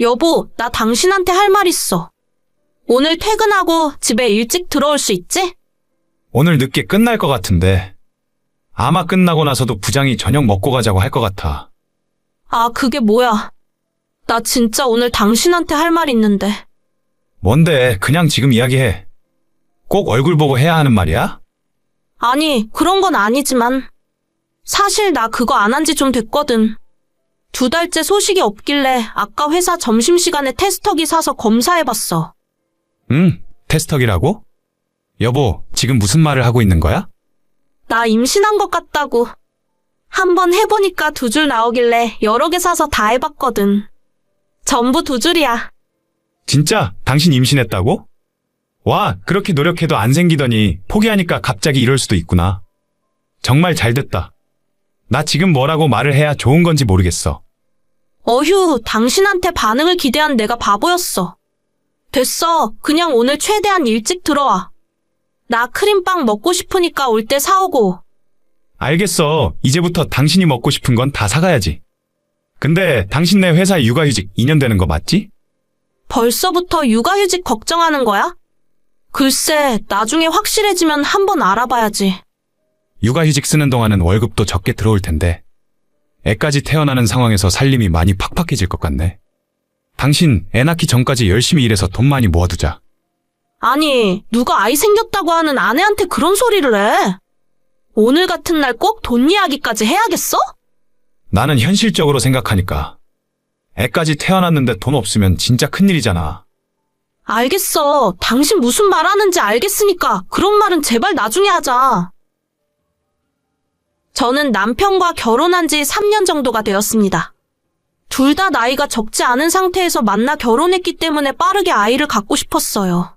여보, 나 당신한테 할 말 있어. 오늘 퇴근하고 집에 일찍 들어올 수 있지? 오늘 늦게 끝날 것 같은데. 아마 끝나고 나서도 부장이 저녁 먹고 가자고 할 것 같아. 아, 그게 뭐야. 나 진짜 오늘 당신한테 할 말 있는데. 뭔데, 그냥 지금 이야기해. 꼭 얼굴 보고 해야 하는 말이야? 아니, 그런 건 아니지만. 사실 나 그거 안 한 지 좀 됐거든. 두 달째 소식이 없길래 아까 회사 점심시간에 테스터기 사서 검사해봤어. 응, 테스터기라고? 여보, 지금 무슨 말을 하고 있는 거야? 나 임신한 것 같다고. 한번 해보니까 두 줄 나오길래 여러 개 사서 다 해봤거든. 전부 두 줄이야. 진짜? 당신 임신했다고? 와, 그렇게 노력해도 안 생기더니 포기하니까 갑자기 이럴 수도 있구나. 정말 잘 됐다. 나 지금 뭐라고 말을 해야 좋은 건지 모르겠어. 어휴, 당신한테 반응을 기대한 내가 바보였어. 됐어. 그냥 오늘 최대한 일찍 들어와. 나 크림빵 먹고 싶으니까 올 때 사오고. 알겠어. 이제부터 당신이 먹고 싶은 건 다 사가야지. 근데 당신네 회사 육아휴직 2년 되는 거 맞지? 벌써부터 육아휴직 걱정하는 거야? 글쎄, 나중에 확실해지면 한번 알아봐야지. 육아휴직 쓰는 동안은 월급도 적게 들어올 텐데. 애까지 태어나는 상황에서 살림이 많이 팍팍해질 것 같네. 당신 애 낳기 전까지 열심히 일해서 돈 많이 모아두자. 아니, 누가 아이 생겼다고 하는 아내한테 그런 소리를 해? 오늘 같은 날 꼭 돈 이야기까지 해야겠어? 나는 현실적으로 생각하니까. 애까지 태어났는데 돈 없으면 진짜 큰일이잖아. 알겠어. 당신 무슨 말 하는지 알겠으니까 그런 말은 제발 나중에 하자. 저는 남편과 결혼한 지 3년 정도가 되었습니다. 둘 다 나이가 적지 않은 상태에서 만나 결혼했기 때문에 빠르게 아이를 갖고 싶었어요.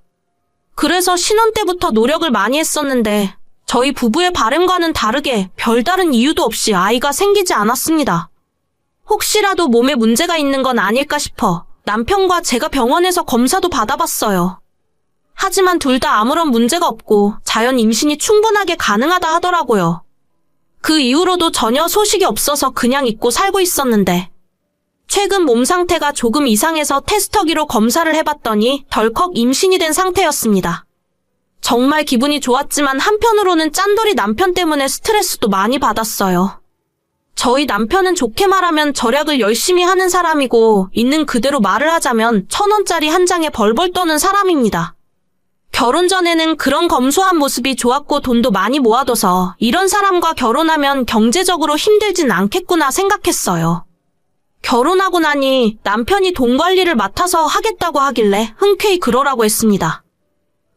그래서 신혼 때부터 노력을 많이 했었는데 저희 부부의 바람과는 다르게 별다른 이유도 없이 아이가 생기지 않았습니다. 혹시라도 몸에 문제가 있는 건 아닐까 싶어 남편과 제가 병원에서 검사도 받아봤어요. 하지만 둘 다 아무런 문제가 없고 자연 임신이 충분하게 가능하다 하더라고요. 그 이후로도 전혀 소식이 없어서 그냥 잊고 살고 있었는데 최근 몸 상태가 조금 이상해서 테스터기로 검사를 해봤더니 덜컥 임신이 된 상태였습니다. 정말 기분이 좋았지만 한편으로는 짠돌이 남편 때문에 스트레스도 많이 받았어요. 저희 남편은 좋게 말하면 절약을 열심히 하는 사람이고 있는 그대로 말을 하자면 천 원짜리 한 장에 벌벌 떠는 사람입니다. 결혼 전에는 그런 검소한 모습이 좋았고 돈도 많이 모아둬서 이런 사람과 결혼하면 경제적으로 힘들진 않겠구나 생각했어요. 결혼하고 나니 남편이 돈 관리를 맡아서 하겠다고 하길래 흔쾌히 그러라고 했습니다.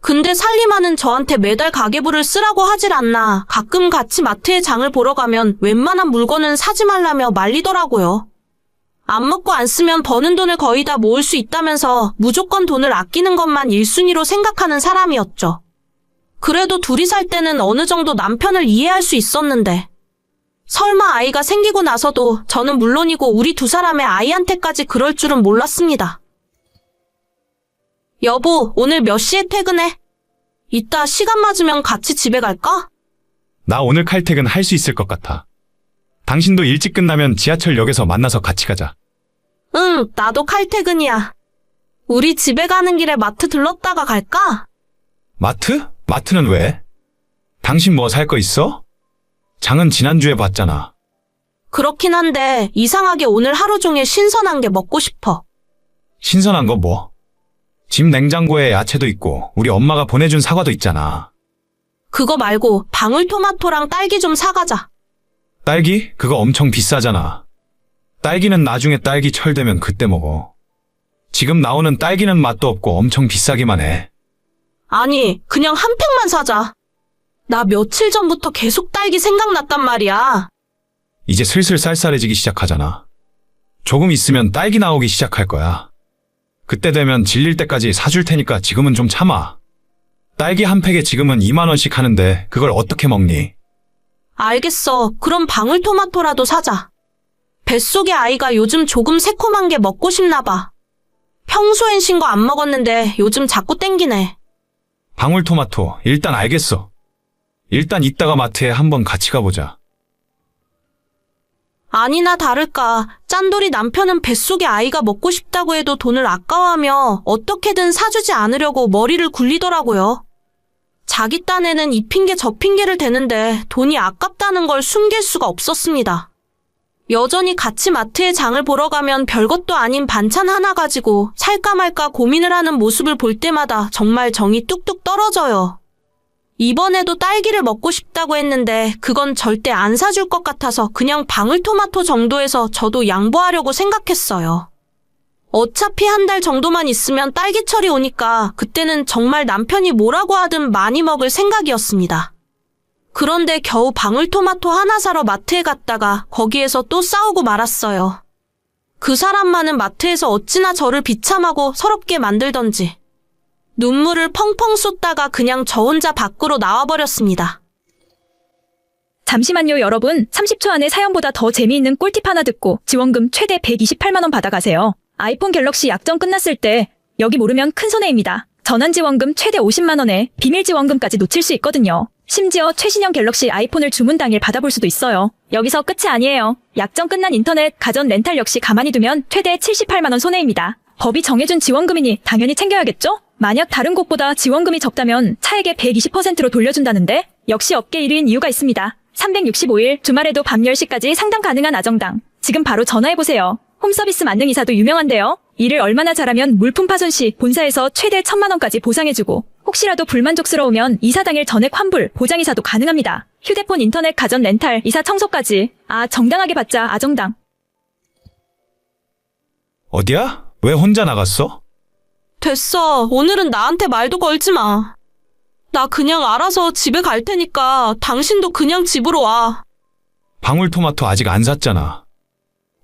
근데 살림하는 저한테 매달 가계부를 쓰라고 하질 않나 가끔 같이 마트에 장을 보러 가면 웬만한 물건은 사지 말라며 말리더라고요. 안 먹고 안 쓰면 버는 돈을 거의 다 모을 수 있다면서 무조건 돈을 아끼는 것만 1순위로 생각하는 사람이었죠. 그래도 둘이 살 때는 어느 정도 남편을 이해할 수 있었는데 설마 아이가 생기고 나서도 저는 물론이고 우리 두 사람의 아이한테까지 그럴 줄은 몰랐습니다. 여보, 오늘 몇 시에 퇴근해? 이따 시간 맞으면 같이 집에 갈까? 나 오늘 칼퇴근 할 수 있을 것 같아. 당신도 일찍 끝나면 지하철역에서 만나서 같이 가자. 응, 나도 칼퇴근이야. 우리 집에 가는 길에 마트 들렀다가 갈까? 마트? 마트는 왜? 당신 뭐 살 거 있어? 장은 지난주에 봤잖아. 그렇긴 한데 이상하게 오늘 하루 종일 신선한 게 먹고 싶어. 신선한 거 뭐? 집 냉장고에 야채도 있고 우리 엄마가 보내준 사과도 있잖아. 그거 말고 방울토마토랑 딸기 좀 사가자. 딸기? 그거 엄청 비싸잖아. 딸기는 나중에 딸기 철 되면 그때 먹어. 지금 나오는 딸기는 맛도 없고 엄청 비싸기만 해. 아니, 그냥 한 팩만 사자. 나 며칠 전부터 계속 딸기 생각났단 말이야. 이제 슬슬 쌀쌀해지기 시작하잖아. 조금 있으면 딸기 나오기 시작할 거야. 그때 되면 질릴 때까지 사줄 테니까 지금은 좀 참아. 딸기 한 팩에 지금은 2만원씩 하는데 그걸 어떻게 먹니? 알겠어. 그럼 방울토마토라도 사자. 뱃속의 아이가 요즘 조금 새콤한 게 먹고 싶나 봐. 평소엔 신거 안 먹었는데 요즘 자꾸 땡기네. 방울토마토, 일단 알겠어. 일단 이따가 마트에 한번 같이 가보자. 아니나 다를까 짠돌이 남편은 뱃속에 아이가 먹고 싶다고 해도 돈을 아까워하며 어떻게든 사주지 않으려고 머리를 굴리더라고요. 자기 딴에는 이 핑계 저 핑계를 대는데 돈이 아깝다는 걸 숨길 수가 없었습니다. 여전히 같이 마트에 장을 보러 가면 별것도 아닌 반찬 하나 가지고 살까 말까 고민을 하는 모습을 볼 때마다 정말 정이 뚝뚝 떨어져요. 이번에도 딸기를 먹고 싶다고 했는데 그건 절대 안 사줄 것 같아서 그냥 방울토마토 정도에서 저도 양보하려고 생각했어요. 어차피 한 달 정도만 있으면 딸기철이 오니까 그때는 정말 남편이 뭐라고 하든 많이 먹을 생각이었습니다. 그런데 겨우 방울토마토 하나 사러 마트에 갔다가 거기에서 또 싸우고 말았어요. 그 사람만은 마트에서 어찌나 저를 비참하고 서럽게 만들던지. 눈물을 펑펑 쏟다가 그냥 저 혼자 밖으로 나와버렸습니다. 잠시만요, 여러분. 30초 안에 사연보다 더 재미있는 꿀팁 하나 듣고 지원금 최대 128만원 받아가세요. 아이폰 갤럭시 약정 끝났을 때 여기 모르면 큰 손해입니다. 전환 지원금 최대 50만 원에 비밀 지원금까지 놓칠 수 있거든요. 심지어 최신형 갤럭시 아이폰을 주문 당일 받아볼 수도 있어요. 여기서 끝이 아니에요. 약정 끝난 인터넷, 가전 렌탈 역시 가만히 두면 최대 78만 원 손해입니다. 법이 정해준 지원금이니 당연히 챙겨야겠죠? 만약 다른 곳보다 지원금이 적다면 차액의 120%로 돌려준다는데 역시 업계 1위인 이유가 있습니다. 365일 주말에도 밤 10시까지 상담 가능한 아정당. 지금 바로 전화해보세요. 홈서비스 만능 이사도 유명한데요. 일을 얼마나 잘하면 물품 파손 시 본사에서 최대 1000만 원까지 보상해주고 혹시라도 불만족스러우면 이사 당일 전액 환불, 보장이사도 가능합니다. 휴대폰, 인터넷, 가전 렌탈, 이사 청소까지. 아, 정당하게 받자 아정당. 어디야? 왜 혼자 나갔어? 됐어. 오늘은 나한테 말도 걸지 마. 나 그냥 알아서 집에 갈 테니까 당신도 그냥 집으로 와. 방울토마토 아직 안 샀잖아.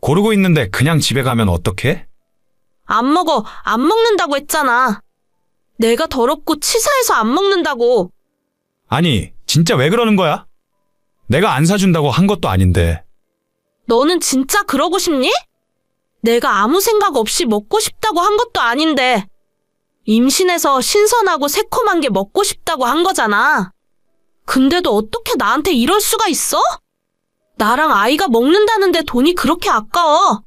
고르고 있는데 그냥 집에 가면 어떡해? 안 먹어. 안 먹는다고 했잖아. 내가 더럽고 치사해서 안 먹는다고. 아니, 진짜 왜 그러는 거야? 내가 안 사준다고 한 것도 아닌데. 너는 진짜 그러고 싶니? 내가 아무 생각 없이 먹고 싶다고 한 것도 아닌데. 임신해서 신선하고 새콤한 게 먹고 싶다고 한 거잖아. 근데도 어떻게 나한테 이럴 수가 있어? 나랑 아이가 먹는다는데 돈이 그렇게 아까워.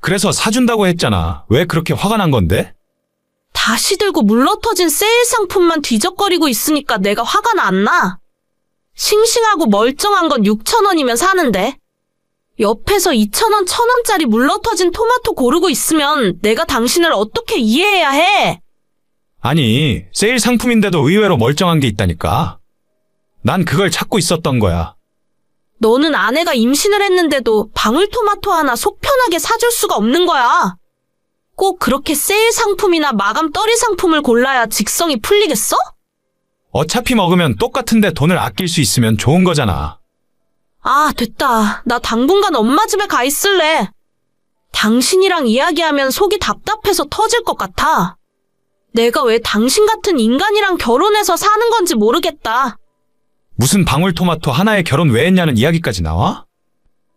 그래서 사준다고 했잖아. 왜 그렇게 화가 난 건데? 다시 들고 물러터진 세일 상품만 뒤적거리고 있으니까 내가 화가 안 나. 싱싱하고 멀쩡한 건 6천원이면 사는데. 옆에서 2천원, 1천원짜리 물러터진 토마토 고르고 있으면 내가 당신을 어떻게 이해해야 해? 아니, 세일 상품인데도 의외로 멀쩡한 게 있다니까. 난 그걸 찾고 있었던 거야. 너는 아내가 임신을 했는데도 방울토마토 하나 속 편하게 사줄 수가 없는 거야. 꼭 그렇게 세일 상품이나 마감 떨이 상품을 골라야 직성이 풀리겠어? 어차피 먹으면 똑같은데 돈을 아낄 수 있으면 좋은 거잖아. 아, 됐다. 나 당분간 엄마 집에 가 있을래. 당신이랑 이야기하면 속이 답답해서 터질 것 같아. 내가 왜 당신 같은 인간이랑 결혼해서 사는 건지 모르겠다. 무슨 방울토마토 하나에 결혼 왜 했냐는 이야기까지 나와?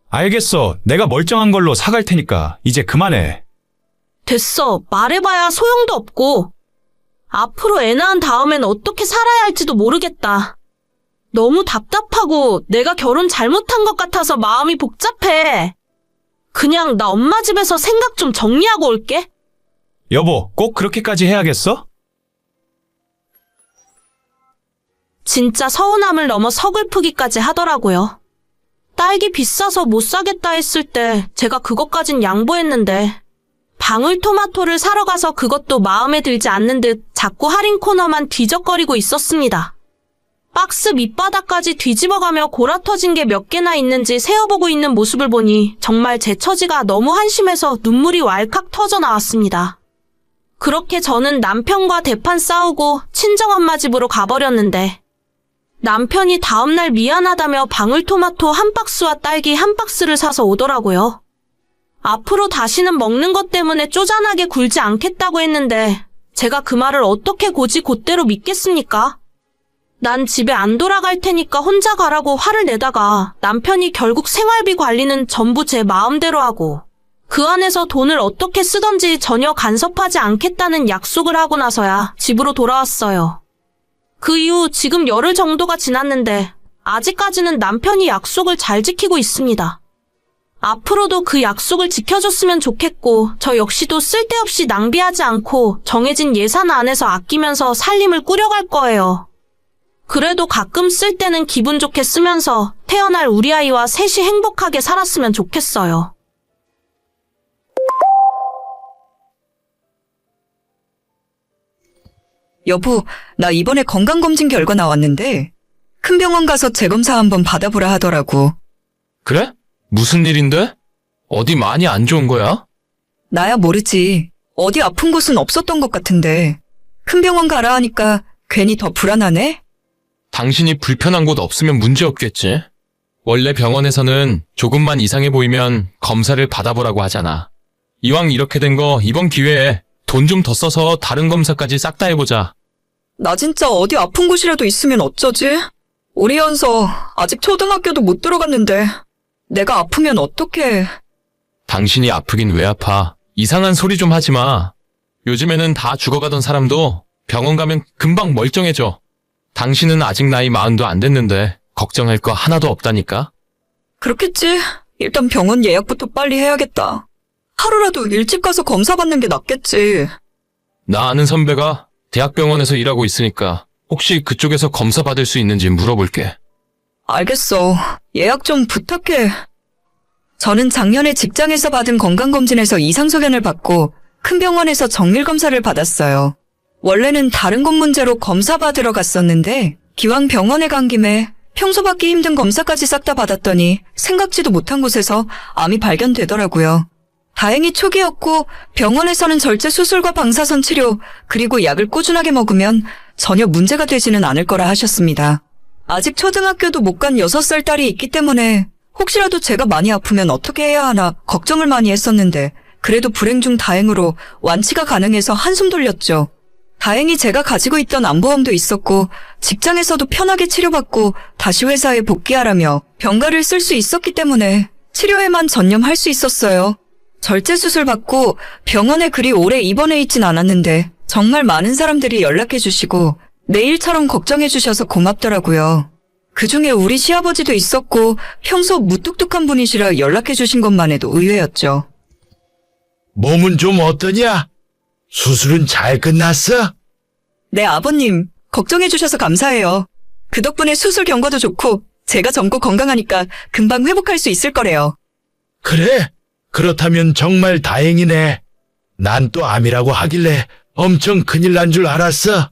알겠어. 내가 멀쩡한 걸로 사갈 테니까 이제 그만해. 됐어. 말해봐야 소용도 없고. 앞으로 애 낳은 다음엔 어떻게 살아야 할지도 모르겠다. 너무 답답하고 내가 결혼 잘못한 것 같아서 마음이 복잡해. 그냥 나 엄마 집에서 생각 좀 정리하고 올게. 여보, 꼭 그렇게까지 해야겠어? 진짜 서운함을 넘어 서글프기까지 하더라고요. 딸기 비싸서 못 사겠다 했을 때 제가 그것까진 양보했는데 방울토마토를 사러 가서 그것도 마음에 들지 않는 듯 자꾸 할인 코너만 뒤적거리고 있었습니다. 박스 밑바닥까지 뒤집어가며 골아 터진 게 몇 개나 있는지 세어보고 있는 모습을 보니 정말 제 처지가 너무 한심해서 눈물이 왈칵 터져 나왔습니다. 그렇게 저는 남편과 대판 싸우고 친정 엄마 집으로 가버렸는데 남편이 다음날 미안하다며 방울토마토 한 박스와 딸기 한 박스를 사서 오더라고요. 앞으로 다시는 먹는 것 때문에 쪼잔하게 굴지 않겠다고 했는데 제가 그 말을 어떻게 고지 곧대로 믿겠습니까? 난 집에 안 돌아갈 테니까 혼자 가라고 화를 내다가 남편이 결국 생활비 관리는 전부 제 마음대로 하고 그 안에서 돈을 어떻게 쓰던지 전혀 간섭하지 않겠다는 약속을 하고 나서야 집으로 돌아왔어요. 그 이후 지금 열흘 정도가 지났는데 아직까지는 남편이 약속을 잘 지키고 있습니다. 앞으로도 그 약속을 지켜줬으면 좋겠고, 저 역시도 쓸데없이 낭비하지 않고 정해진 예산 안에서 아끼면서 살림을 꾸려갈 거예요. 그래도 가끔 쓸 때는 기분 좋게 쓰면서 태어날 우리 아이와 셋이 행복하게 살았으면 좋겠어요. 여보, 나 이번에 건강검진 결과 나왔는데, 큰 병원 가서 재검사 한번 받아보라 하더라고. 그래? 무슨 일인데? 어디 많이 안 좋은 거야? 나야 모르지. 어디 아픈 곳은 없었던 것 같은데, 큰 병원 가라 하니까 괜히 더 불안하네? 당신이 불편한 곳 없으면 문제 없겠지. 원래 병원에서는 조금만 이상해 보이면 검사를 받아보라고 하잖아. 이왕 이렇게 된 거 이번 기회에 돈 좀 더 써서 다른 검사까지 싹 다 해보자. 나 진짜 어디 아픈 곳이라도 있으면 어쩌지? 우리 연서 아직 초등학교도 못 들어갔는데, 내가 아프면 어떡해. 당신이 아프긴 왜 아파. 이상한 소리 좀 하지 마. 요즘에는 다 죽어가던 사람도 병원 가면 금방 멀쩡해져. 당신은 아직 나이 마흔도 안 됐는데 걱정할 거 하나도 없다니까. 그렇겠지. 일단 병원 예약부터 빨리 해야겠다. 하루라도 일찍 가서 검사 받는 게 낫겠지. 나 아는 선배가 대학병원에서 일하고 있으니까 혹시 그쪽에서 검사 받을 수 있는지 물어볼게. 알겠어. 예약 좀 부탁해. 저는 작년에 직장에서 받은 건강검진에서 이상소견을 받고 큰 병원에서 정밀검사를 받았어요. 원래는 다른 곳 문제로 검사 받으러 갔었는데 기왕 병원에 간 김에 평소 받기 힘든 검사까지 싹 다 받았더니 생각지도 못한 곳에서 암이 발견되더라고요. 다행히 초기였고 병원에서는 절제 수술과 방사선 치료 그리고 약을 꾸준하게 먹으면 전혀 문제가 되지는 않을 거라 하셨습니다. 아직 초등학교도 못 간 6살 딸이 있기 때문에 혹시라도 제가 많이 아프면 어떻게 해야 하나 걱정을 많이 했었는데 그래도 불행 중 다행으로 완치가 가능해서 한숨 돌렸죠. 다행히 제가 가지고 있던 암보험도 있었고 직장에서도 편하게 치료받고 다시 회사에 복귀하라며 병가를 쓸 수 있었기 때문에 치료에만 전념할 수 있었어요. 절제 수술 받고 병원에 그리 오래 입원해 있진 않았는데 정말 많은 사람들이 연락해 주시고 내일처럼 걱정해 주셔서 고맙더라고요. 그 중에 우리 시아버지도 있었고 평소 무뚝뚝한 분이시라 연락해 주신 것만 해도 의외였죠. 몸은 좀 어떠냐? 수술은 잘 끝났어? 네, 아버님. 걱정해 주셔서 감사해요. 그 덕분에 수술 경과도 좋고 제가 젊고 건강하니까 금방 회복할 수 있을 거래요. 그래? 그렇다면 정말 다행이네. 난 또 암이라고 하길래 엄청 큰일 난 줄 알았어.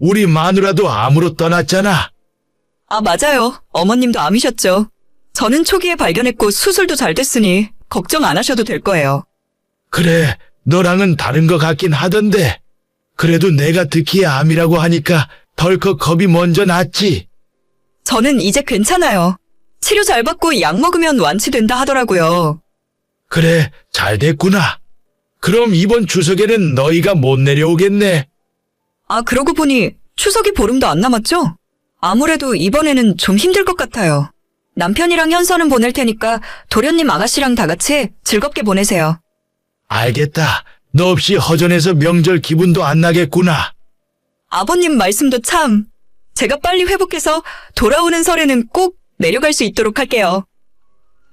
우리 마누라도 암으로 떠났잖아. 아, 맞아요. 어머님도 암이셨죠. 저는 초기에 발견했고 수술도 잘 됐으니 걱정 안 하셔도 될 거예요. 그래, 너랑은 다른 것 같긴 하던데. 그래도 내가 듣기에 암이라고 하니까 덜컥 겁이 먼저 났지. 저는 이제 괜찮아요. 치료 잘 받고 약 먹으면 완치된다 하더라고요. 그래, 잘 됐구나. 그럼 이번 추석에는 너희가 못 내려오겠네. 아, 그러고 보니 추석이 보름도 안 남았죠? 아무래도 이번에는 좀 힘들 것 같아요. 남편이랑 현서는 보낼 테니까 도련님 아가씨랑 다 같이 즐겁게 보내세요. 알겠다. 너 없이 허전해서 명절 기분도 안 나겠구나. 아버님 말씀도 참. 제가 빨리 회복해서 돌아오는 설에는 꼭 내려갈 수 있도록 할게요.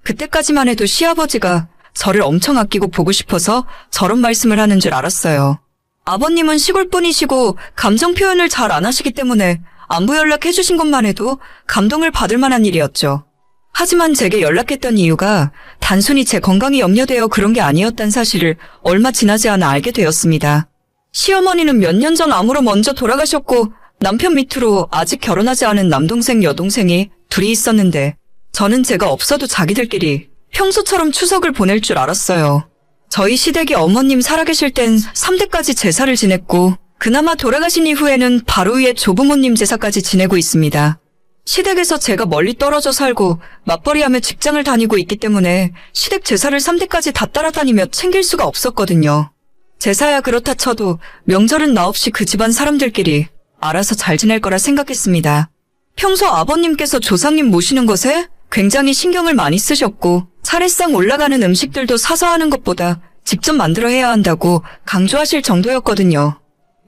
그때까지만 해도 시아버지가 저를 엄청 아끼고 보고 싶어서 저런 말씀을 하는 줄 알았어요. 아버님은 시골 분이시고 감정 표현을 잘 안 하시기 때문에 안부 연락해 주신 것만 해도 감동을 받을 만한 일이었죠. 하지만 제게 연락했던 이유가 단순히 제 건강이 염려되어 그런 게 아니었단 사실을 얼마 지나지 않아 알게 되었습니다. 시어머니는 몇 년 전 암으로 먼저 돌아가셨고 남편 밑으로 아직 결혼하지 않은 남동생 여동생이 둘이 있었는데 저는 제가 없어도 자기들끼리 평소처럼 추석을 보낼 줄 알았어요. 저희 시댁이 어머님 살아계실 땐 3대까지 제사를 지냈고 그나마 돌아가신 이후에는 바로 위에 조부모님 제사까지 지내고 있습니다. 시댁에서 제가 멀리 떨어져 살고 맞벌이하며 직장을 다니고 있기 때문에 시댁 제사를 3대까지 다 따라다니며 챙길 수가 없었거든요. 제사야 그렇다 쳐도 명절은 나 없이 그 집안 사람들끼리 알아서 잘 지낼 거라 생각했습니다. 평소 아버님께서 조상님 모시는 것에 굉장히 신경을 많이 쓰셨고 차례상 올라가는 음식들도 사서 하는 것보다 직접 만들어 해야 한다고 강조하실 정도였거든요.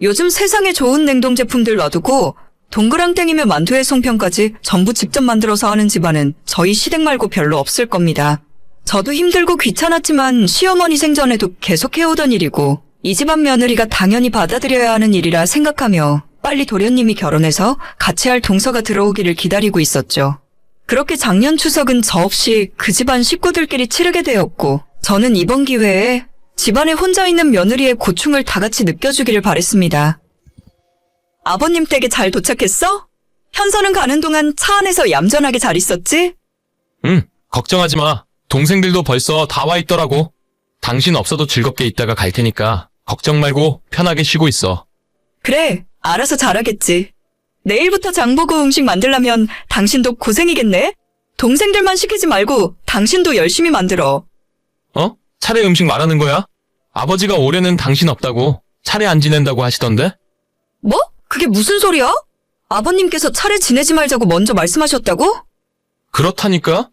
요즘 세상에 좋은 냉동 제품들 놔두고 동그랑땡이며 만두의 송편까지 전부 직접 만들어서 하는 집안은 저희 시댁 말고 별로 없을 겁니다. 저도 힘들고 귀찮았지만 시어머니 생전에도 계속 해오던 일이고 이 집안 며느리가 당연히 받아들여야 하는 일이라 생각하며 빨리 도련님이 결혼해서 같이 할 동서가 들어오기를 기다리고 있었죠. 그렇게 작년 추석은 저 없이 그 집안 식구들끼리 치르게 되었고 저는 이번 기회에 집안에 혼자 있는 며느리의 고충을 다 같이 느껴주기를 바랬습니다. 아버님 댁에 잘 도착했어? 현서는 가는 동안 차 안에서 얌전하게 잘 있었지? 응, 걱정하지 마. 동생들도 벌써 다 와 있더라고. 당신 없어도 즐겁게 있다가 갈 테니까 걱정 말고 편하게 쉬고 있어. 그래, 알아서 잘하겠지. 내일부터 장보고 음식 만들려면 당신도 고생이겠네? 동생들만 시키지 말고 당신도 열심히 만들어. 어? 차례 음식 말하는 거야? 아버지가 올해는 당신 없다고 차례 안 지낸다고 하시던데? 뭐? 그게 무슨 소리야? 아버님께서 차례 지내지 말자고 먼저 말씀하셨다고? 그렇다니까?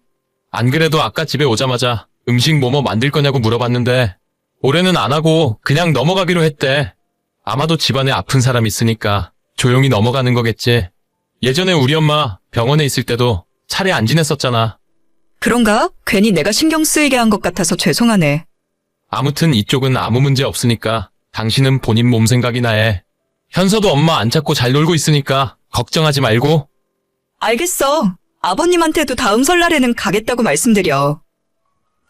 안 그래도 아까 집에 오자마자 음식 뭐뭐 만들 거냐고 물어봤는데 올해는 안 하고 그냥 넘어가기로 했대. 아마도 집안에 아픈 사람 있으니까 조용히 넘어가는 거겠지. 예전에 우리 엄마 병원에 있을 때도 차례 안 지냈었잖아. 그런가? 괜히 내가 신경 쓰이게 한 것 같아서 죄송하네. 아무튼 이쪽은 아무 문제 없으니까 당신은 본인 몸 생각이나 해. 현서도 엄마 안 찾고 잘 놀고 있으니까 걱정하지 말고 알겠어. 아버님한테도 다음 설날에는 가겠다고 말씀드려.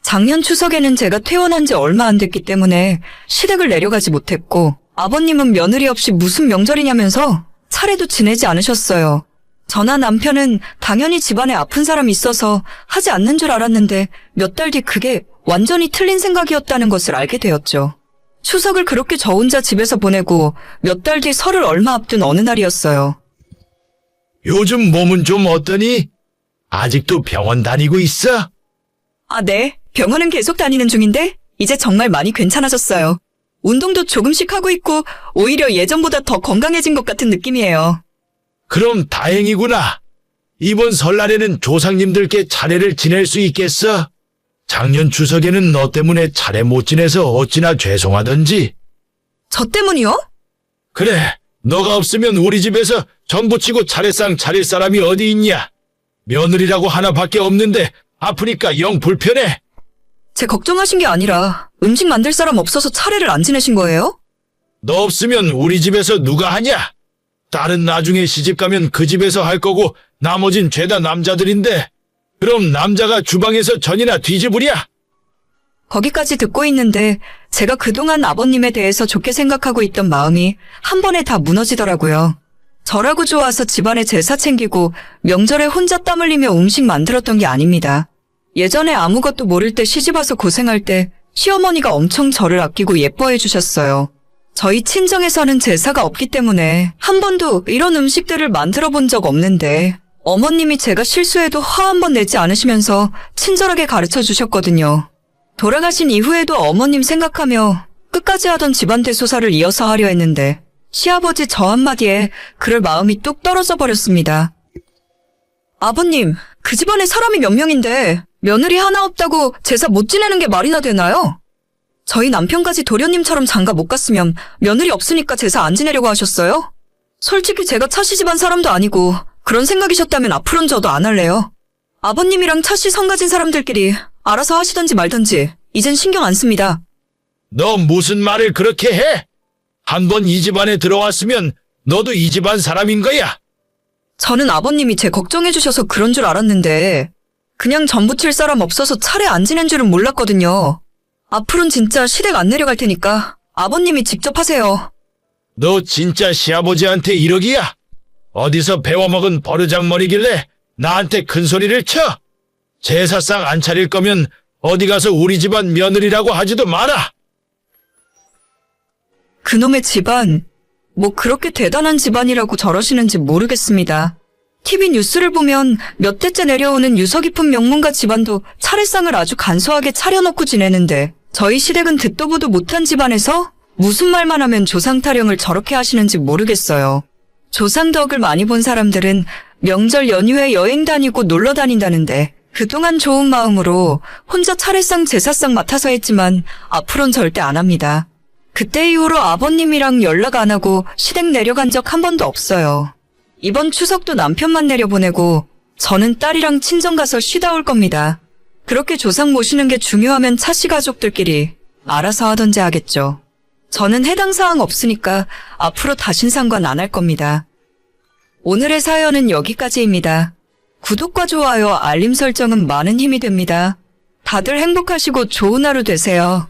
작년 추석에는 제가 퇴원한 지 얼마 안 됐기 때문에 시댁을 내려가지 못했고 아버님은 며느리 없이 무슨 명절이냐면서 차례도 지내지 않으셨어요. 저나 남편은 당연히 집안에 아픈 사람이 있어서 하지 않는 줄 알았는데 몇 달 뒤 그게 완전히 틀린 생각이었다는 것을 알게 되었죠. 추석을 그렇게 저 혼자 집에서 보내고 몇 달 뒤 설을 얼마 앞둔 어느 날이었어요. 요즘 몸은 좀 어떠니? 아직도 병원 다니고 있어? 아, 네. 병원은 계속 다니는 중인데 이제 정말 많이 괜찮아졌어요. 운동도 조금씩 하고 있고 오히려 예전보다 더 건강해진 것 같은 느낌이에요. 그럼 다행이구나. 이번 설날에는 조상님들께 차례를 지낼 수 있겠어? 작년 추석에는 너 때문에 차례 못 지내서 어찌나 죄송하던지. 저 때문이요? 그래, 너가 없으면 우리 집에서 전부치고 차례상 차릴 사람이 어디 있냐? 며느리라고 하나밖에 없는데 아프니까 영 불편해. 제 걱정하신 게 아니라 음식 만들 사람 없어서 차례를 안 지내신 거예요? 너 없으면 우리 집에서 누가 하냐? 딸은 나중에 시집 가면 그 집에서 할 거고 나머진 죄다 남자들인데 그럼 남자가 주방에서 전이나 뒤집으랴? 거기까지 듣고 있는데 제가 그동안 아버님에 대해서 좋게 생각하고 있던 마음이 한 번에 다 무너지더라고요. 저라고 좋아서 집안에 제사 챙기고 명절에 혼자 땀 흘리며 음식 만들었던 게 아닙니다. 예전에 아무것도 모를 때 시집와서 고생할 때 시어머니가 엄청 저를 아끼고 예뻐해 주셨어요. 저희 친정에서는 제사가 없기 때문에 한 번도 이런 음식들을 만들어 본 적 없는데 어머님이 제가 실수해도 화 한 번 내지 않으시면서 친절하게 가르쳐 주셨거든요. 돌아가신 이후에도 어머님 생각하며 끝까지 하던 집안 대소사를 이어서 하려 했는데 시아버지 저 한마디에 그럴 마음이 뚝 떨어져 버렸습니다. 아버님, 그 집안에 사람이 몇 명인데 며느리 하나 없다고 제사 못 지내는 게 말이나 되나요? 저희 남편까지 도련님처럼 장가 못 갔으면 며느리 없으니까 제사 안 지내려고 하셨어요? 솔직히 제가 차씨 집안 사람도 아니고 그런 생각이셨다면 앞으로는 저도 안 할래요. 아버님이랑 차씨 성 가진 사람들끼리 알아서 하시던지 말던지 이젠 신경 안 씁니다. 너 무슨 말을 그렇게 해? 한 번 이 집안에 들어왔으면 너도 이 집안 사람인 거야. 저는 아버님이 제 걱정해 주셔서 그런 줄 알았는데 그냥 전 부칠 사람 없어서 차례 안 지낸 줄은 몰랐거든요. 앞으론 진짜 시댁 안 내려갈 테니까 아버님이 직접 하세요. 너 진짜 시아버지한테 이러기야? 어디서 배워먹은 버르장머리길래 나한테 큰 소리를 쳐? 제사상 안 차릴 거면 어디 가서 우리 집안 며느리라고 하지도 마라. 그놈의 집안, 뭐 그렇게 대단한 집안이라고 저러시는지 모르겠습니다. TV 뉴스를 보면 몇 대째 내려오는 유서 깊은 명문가 집안도 차례상을 아주 간소하게 차려놓고 지내는데 저희 시댁은 듣도 보도 못한 집안에서 무슨 말만 하면 조상 타령을 저렇게 하시는지 모르겠어요. 조상 덕을 많이 본 사람들은 명절 연휴에 여행 다니고 놀러 다닌다는데 그동안 좋은 마음으로 혼자 차례상 제사상 맡아서 했지만 앞으론 절대 안 합니다. 그때 이후로 아버님이랑 연락 안 하고 시댁 내려간 적 한 번도 없어요. 이번 추석도 남편만 내려보내고 저는 딸이랑 친정 가서 쉬다 올 겁니다. 그렇게 조상 모시는 게 중요하면 차씨 가족들끼리 알아서 하던지 하겠죠. 저는 해당 사항 없으니까 앞으로 다신 상관 안 할 겁니다. 오늘의 사연은 여기까지입니다. 구독과 좋아요, 알림 설정은 많은 힘이 됩니다. 다들 행복하시고 좋은 하루 되세요.